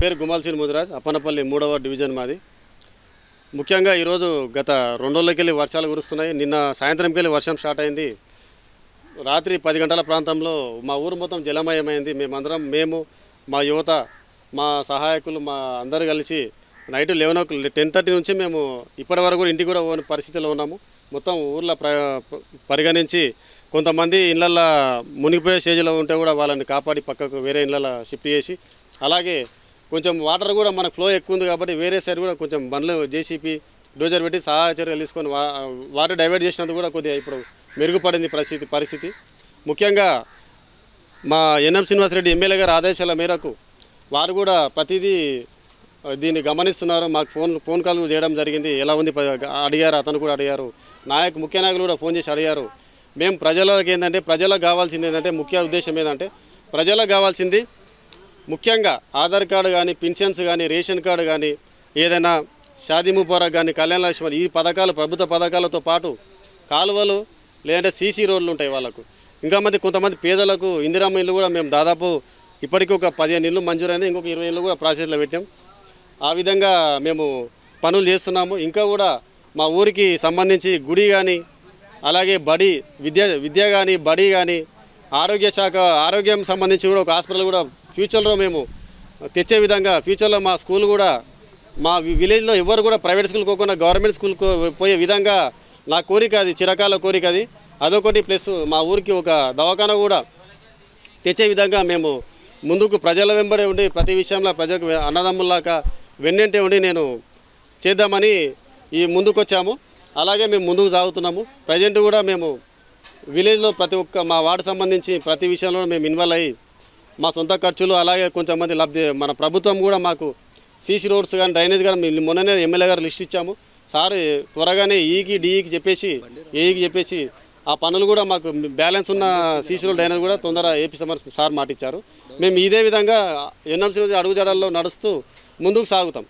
పేరు గుమాల్సీన్ ముదిరాజ్ అప్పనపల్లి మూడవ డివిజన్ మాది. ముఖ్యంగా ఈరోజు గత రెండు రోజులకెళ్ళి వర్షాలు కురుస్తున్నాయి. నిన్న సాయంత్రంకెళ్ళి వర్షం స్టార్ట్ అయింది. రాత్రి పది గంటల ప్రాంతంలో మా ఊరు మొత్తం జలమయమైంది. మేమందరం మేము మా యువత మా సహాయకులు మా అందరు కలిసి నైట్ లెవెన్ ఓ టెన్ థర్టీ నుంచి మేము ఇప్పటి వరకు కూడా ఇంటికి కూడా పోని పరిస్థితిలో ఉన్నాము. మొత్తం ఊర్లో ప్ర పరిగణించి కొంతమంది ఇళ్ళల్లో మునిగిపోయే స్టేజ్లో ఉంటే కూడా వాళ్ళని కాపాడి పక్కకు వేరే ఇళ్ళల్లో షిఫ్ట్ చేసి అలాగే కొంచెం వాటర్ కూడా మనకు ఫ్లో ఎక్కువ ఉంది కాబట్టి వేరే సైడ్ కూడా కొంచెం బండ్లు జేసీపీ డోజర్ పెట్టి సహాయ చర్యలు తీసుకొని వా వాటర్ డైవర్ట్ చేసినందుకు కూడా కొద్దిగా ఇప్పుడు మెరుగుపడింది పరిస్థితి పరిస్థితి. ముఖ్యంగా మా ఎన్ఎం శ్రీనివాసరెడ్డి ఎమ్మెల్యే గారి ఆదేశాల మేరకు వారు కూడా ప్రతిదీ దీన్ని గమనిస్తున్నారు. మాకు ఫోన్ ఫోన్ కాల్ చేయడం జరిగింది. ఎలా ఉంది అడిగారు అతను కూడా అడిగారు. నాయకు ముఖ్య నాయకులు కూడా ఫోన్ చేసి అడిగారు. మేము ప్రజలకు ఏంటంటే ప్రజలకు కావాల్సింది ఏంటంటే ముఖ్య ఉద్దేశం ఏంటంటే ప్రజలకు కావాల్సింది ముఖ్యంగా ఆధార్ కార్డు కానీ పెన్షన్స్ కానీ రేషన్ కార్డు కానీ ఏదైనా షాదీ ముబారక్ కానీ కళ్యాణ లక్ష్మణ్ ఈ పథకాలు ప్రభుత్వ పథకాలతో పాటు కాలువలు లేదంటే సీసీ రోడ్లు ఉంటాయి వాళ్ళకు. ఇంకా మంది కొంతమంది పేదలకు ఇందిరమ్మ ఇల్లు కూడా మేము దాదాపు ఇప్పటికీ ఒక పదిహేను ఇల్లు మంజూరైంది ఇంకొక ఇరవై ఇల్లు కూడా ప్రాసెస్లో పెట్టాం. ఆ విధంగా మేము పనులు చేస్తున్నాము. ఇంకా కూడా మా ఊరికి సంబంధించి గుడి కానీ అలాగే బడి విద్య విద్య కానీ బడి కానీ ఆరోగ్య శాఖ ఆరోగ్యం సంబంధించి కూడా ఒక హాస్పిటల్ కూడా ఫ్యూచర్లో మేము తెచ్చే విధంగా ఫ్యూచర్లో మా స్కూల్ కూడా మా విలేజ్లో ఎవరు కూడా ప్రైవేట్ స్కూల్ పోకుండా గవర్నమెంట్ స్కూల్కి పోయే విధంగా నా కోరిక అది చిరకాల కోరిక అది. అదొకటి ప్లస్ మా ఊరికి ఒక దవాఖాన కూడా తెచ్చే విధంగా మేము ముందుకు ప్రజల వెంబడి ఉండి ప్రతి విషయంలో ప్రజలకు అన్నదమ్ముల్లాగా వెన్నంటే ఉండి నేను చేద్దామని ఈ ముందుకొచ్చాము. అలాగే మేము ముందుకు సాగుతున్నాము. ప్రజెంట్ కూడా మేము విలేజ్లో ప్రతి ఒక్క మా వార్డు సంబంధించి ప్రతి విషయంలో మేము ఇన్వాల్వ్ అయ్యి మా సొంత ఖర్చులు అలాగే కొంతమంది లబ్ధి మన ప్రభుత్వం కూడా మాకు సీసీ రోడ్స్ కానీ డ్రైనేజ్ కానీ మేము మొన్ననే ఎమ్మెల్యే గారు లిస్ట్ ఇచ్చాము. సార్ త్వరగానే ఈకి డిఈకి చెప్పేసి ఏఈకి చెప్పేసి ఆ పనులు కూడా మాకు బ్యాలెన్స్ ఉన్న సీసీ రోడ్ డ్రైనేజ్ కూడా తొందర ఏపీ సార్ మాటిచ్చారు. మేము ఇదే విధంగా ఎన్ఎంసీ అడుగుజాడల్లో నడుస్తూ ముందుకు సాగుతాం.